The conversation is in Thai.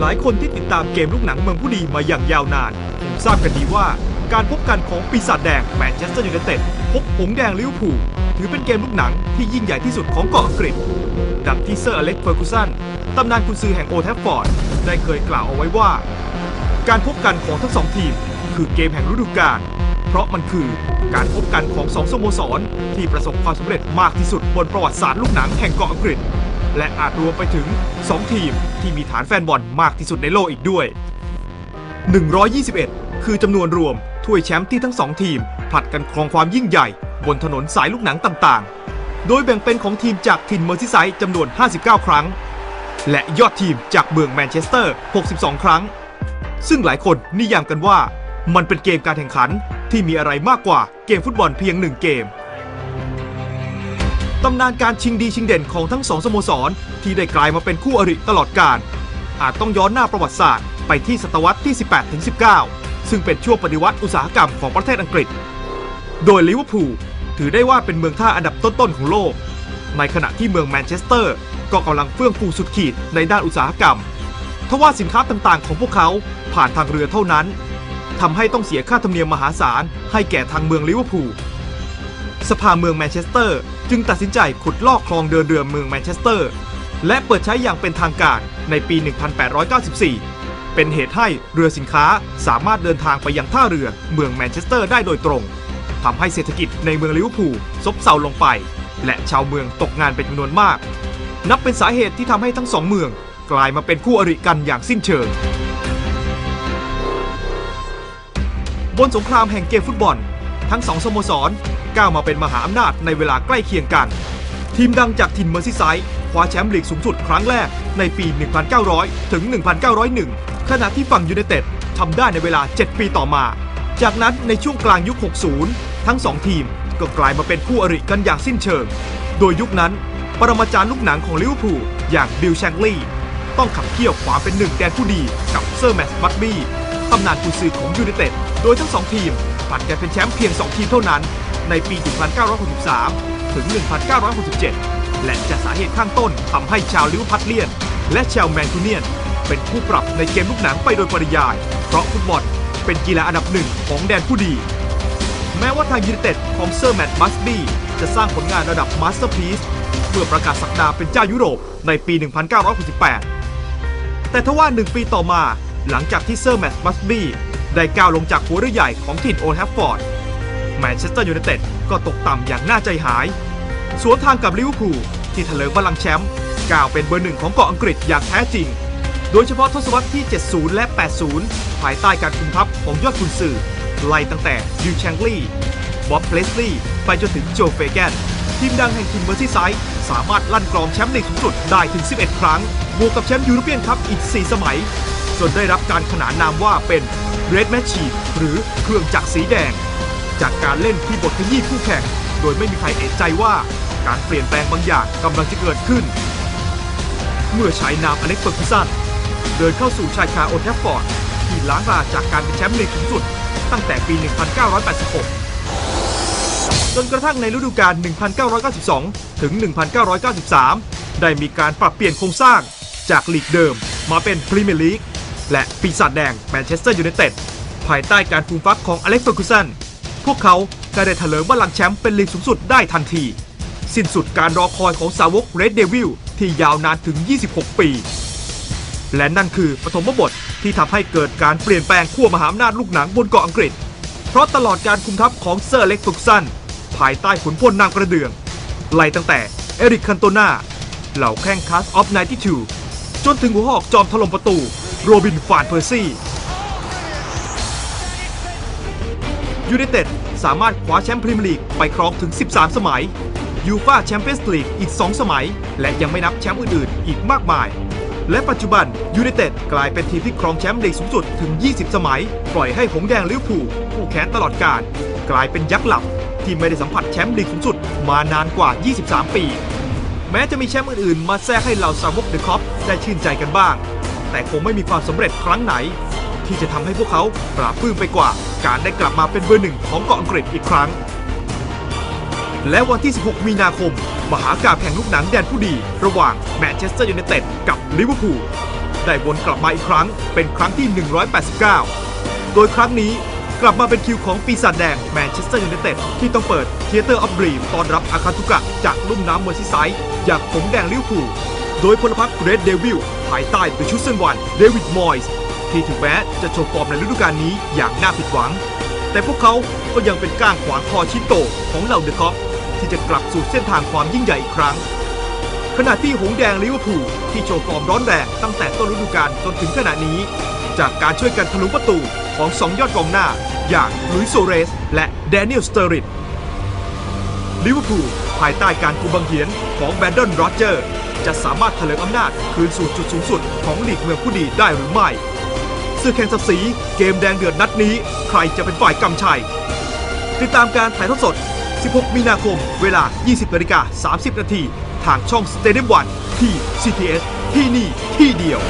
หลายคนที่ติดตามเกมลูกหนังเมืองผู้ดีมาอย่างยาวนานคงทราบกันดีว่าการพบกันของปีศาจแดงแมนเชสเตอร์ยูไนเต็ดพบหงแดงลิเวอร์พูลถือเป็นเกมลูกหนังที่ยิ่งใหญ่ที่สุดของเกาะอังกฤษ ดังที่เซอร์อเล็กซ์เฟอร์กูสันตำนานกุนซือแห่งโอแทฟฟอร์ดได้เคยกล่าวเอาไว้ว่า การพบกันของทั้งสองทีม คือเกมแห่งฤดูกาลเพราะมันคือการพบกันของสองสโมสรที่ประสบความสำเร็จมากที่สุดบนประวัติศาสตร์ลูกหนังแห่งเกาะอังกฤษ และอาจรวมไปถึง 2 ทีมที่มีฐานแฟนบอลมากที่สุดในโลกอีกด้วย 121 คือจำนวนรวมถ้วยแชมป์ที่ทั้งสองทีมผลัดกันครองความยิ่งใหญ่ บนถนนสายลูกหนังต่างๆ โดยแบ่งเป็นของทีมจากถิ่นเมอร์ซิไซด์จำนวน 59 ครั้ง และยอดทีมจากเมืองแมนเชสเตอร์ 62 ครั้ง ซึ่งหลายคนนิยามกันว่า มันเป็นเกมการแข่งขันที่มีอะไรมากกว่าเกมฟุตบอลเพียงหนึ่งเกม ตำนานการชิงดีชิงเด่นของทั้งสองสโมสร ที่ได้กลายมาเป็นคู่อริตลอดกาลอาจต้องย้อนหน้าประวัติศาสตร์ไปที่ศตวรรษที่ 18-19 ซึ่งเป็นช่วงปฏิวัติอุตสาหกรรมของประเทศอังกฤษ โดยลิเวอร์พูลถือได้ว่าเป็นเมืองท่าอันดับต้นๆของโลก ในขณะที่เมืองแมนเชสเตอร์ก็กำลังเฟื่องฟูสุดขีดในด้านอุตสาหกรรม ทว่าสินค้าต่างๆ ของพวกเขาผ่านทางเรือเท่านั้นทำให้ต้องเสียค่าธรรมเนียมมหาศาลให้แก่ทางเมืองลิเวอร์พูล สภาเมืองแมนเชสเตอร์ จึงตัดสินใจขุดลอกคลองเดินเรือเมืองแมนเชสเตอร์ และเปิดใช้อย่างเป็นทางการในปี 1894 เป็นเหตุให้เรือสินค้าสามารถเดินทางไปยังท่าเรือเมืองแมนเชสเตอร์ได้โดยตรงทำให้เศรษฐกิจในเมืองลิเวอร์พูลซบเซาลงไป และชาวเมืองตกงานเป็นจำนวนมาก นับเป็นสาเหตุที่ทำให้ทั้งสองเมือง กลายมาเป็นคู่อริกันอย่างสิ้นเชิง บนสงครามแห่งเกมฟุตบอล ทั้งสองสโมสร ก้าวมาเป็นมหาอำนาจในเวลาใกล้เคียงกัน ทีมดังจากถิ่นเมอร์ซิไซด์คว้าแชมป์ลีกสูงสุดครั้งแรกในปี 1900 ถึง 1901 ขณะที่ฝั่งยูไนเต็ดทำได้ในเวลา 7 ปีต่อมา จากนั้นในช่วงกลางยุค 60 ทั้ง 2 ทีมก็กลายมาเป็นคู่อริกันอย่างสิ้นเชิง โดยยุคนั้น ปรมาจารย์ลูกหนังของลิเวอร์พูลอย่างบิลแชงลีต้องขับเคี่ยวความเป็นหนึ่งแดนผู้ดีกับเซอร์แมตต์บัตบี้ตำนานกุนซือของยูไนเต็ด โดยทั้งสองทีมผัดกันเป็นแชมป์เพียง 2 ทีมเท่านั้น ในปี 1963 ถึง 1967 และจากสาเหตุข้างต้นทำให้ชาวลิวพัดเลียน และชาวแมนคูเนียน เป็นคู่ปรับในเกมลูกหนังไปโดยปริยาย เพราะฟุตบอลเป็นกีฬาอันดับหนึ่งของแดนผู้ดี แม้ว่าทางยูไนเต็ดของเซอร์แมตต์มัสบี้จะสร้างผลงานระดับมาสเตอร์พีซเพื่อประกาศสักดาเป็นเจ้ายุโรปในปี 1968 แต่ทว่าหนึ่งปีต่อมาหลังจากที่เซอร์แมตต์มัสบี้ได้ก้าวลงจากหัวเรือใหญ่ของถิ่นโอลด์แฮฟฟอร์ด แมนเชสเตอร์ยูไนเต็ดก็ตกต่ำอย่างน่าใจหาย สวนทางกับลิเวอร์พูลที่เถลิงบัลลังก์แชมป์ก้าวเป็นเบอร์หนึ่งของเกาะอังกฤษอย่างแท้จริง โดยเฉพาะทศวรรษที่ 70 และ 80 ภายใต้การคุมทัพของยอดกุนซือไล่ตั้งแต่ยูแชงลีบ๊อบเพลสลีย์ไปจนถึงโจเฟแกนทีมดังแห่งทีมเมอร์ซีไซด์สามารถลั่นกรองแชมป์ลีกสูงสุดได้ถึง 11 ครั้ง บวกกับแชมป์ยูโรเปียนคัพอีก 4 สมัย จนได้รับการขนานนามว่าเป็น Red Machine หรือเครื่องจักรสีแดง จากการเล่นที่บทขยี้คู่แข่ง โดยไม่มีใครเอะใจว่าการเปลี่ยนแปลงบางอย่างกำลังจะเกิดขึ้น เมื่อใช้นามอเล็กเฟอร์กูสันเดินเข้าสู่ชายคาโอลด์แทฟฟอร์ดที่ล้างราจากการเป็นแชมป์ลีกสูงสุด ตั้งแต่ปี 1986 จนกระทั่งในฤดูกาล 1992 ถึง 1993 ได้มีการปรับเปลี่ยนโครงสร้างจากลีกเดิมมาเป็นพรีเมียร์ลีกและปีศาจแดงแมนเชสเตอร์ยูไนเต็ดภายใต้การฟูมฟักของอเล็กซ์เฟอร์กูสัน พวกเขาก็ได้เถลิงบัลลังก์แชมป์เป็นลีกสูงสุดได้ทันที สิ้นสุดการรอคอยของสาวกเรดเดวิลที่ยาวนานถึง 26 ปี และนั่นคือปฐมบทที่ทำให้เกิดการเปลี่ยนแปลงขั้วมหาอำนาจลูกหนังบนเกาะอังกฤษ เพราะตลอดการคุมทัพของเซอร์เล็กฟุกสันภายใต้ขุนพลนางกระเดื่องไล่ตั้งแต่เอริกคันโตนาเหล่าแข้งคัสออฟ92จนถึงหัวหอกจอมถล่มประตู โรบินฟานเพอร์ซี่ ยูไนเต็ดสามารถคว้าแชมป์พรีเมียร์ลีกไปครองถึง 13 สมัยยูฟาแชมเปี้ยนส์ลีกอีก 2 สมัย และยังไม่นับแชมป์อื่นๆ อีกมากมาย และปัจจุบันยูไนเต็ดกลายเป็นทีมที่ครองแชมป์ลีกสูงสุดถึง 20 สมัย ปล่อยให้หงส์แดงลิเวอร์พูลผู้แค้นตลอดกาลกลายเป็นยักษ์หลับที่ไม่ได้สัมผัสแชมป์ลีกสูงสุดมานานกว่า 23 ปี แม้จะมีแชมป์อื่นๆ มาแทรกให้เหล่าสาวกเดอะคอปได้ชื่นใจกันบ้าง แต่คงไม่มีความสำเร็จครั้งไหน ที่จะทำให้พวกเขาปราบปลื้มไปกว่า การได้กลับมาเป็นเบอร์หนึ่งของเกาะอังกฤษอีกครั้ง และวันที่ 16 มีนาคม มหากาพย์แห่งลูกหนังแดนผู้ดี ระหว่างแมนเชสเตอร์ยูไนเต็ดกับลิเวอร์พูลได้วนกลับมาอีกครั้งเป็นครั้งที่ 189 โดยครั้งนี้กลับมาเป็นคิวของปีศาจแดงแมนเชสเตอร์ยูไนเต็ดที่ต้องเปิดเทเตอร์ออฟบรีมต้อนรับอาคาตุกะจากลุ่มน้ำเมอร์ซีไซด์อย่างผงแดงลิเวอร์พูลโดยพลพรรคเรดเดวิลภายใต้ตัวชุดเส้นวันเดวิดมอยส์ ที่ถึงแม้จะโชว์ฟอร์มในฤดูกาลนี้อย่างน่าผิดหวัง แต่พวกเขาก็ยังเป็นก้างขวางคอชิโตของเหล่าเดอะคอปที่จะกลับสู่เส้นทางความยิ่งใหญ่อีกครั้ง ขณะที่หงแดงลิเวอร์พูลที่โชว์ฟอร์มร้อนแรงตั้งแต่ต้นฤดูกาลจนถึงขณะนี้ จากการช่วยกันทะลุประตูของสองยอดกองหน้า อย่างลุยโซเรส และแดเนียลสเตอริดลิเวอร์พูลภายใต้การกุมบังเหียนของแบรนดอนโรเจอร์จะสามารถเถลิงอำนาจคืนสู่จุดสูงสุดของลีกเมืองผู้ดีได้หรือไม่ ศึกแข่งศักดิ์ศรีเกมแดงเดือดนัดนี้ ใครจะเป็นฝ่ายกำชัย ติดตามการถ่ายทอดสด 16 มีนาคม เวลา 20นาฬิกา30 นาที ทางช่อง Stadium 1ที่ CTS ที่นี่ที่เดียว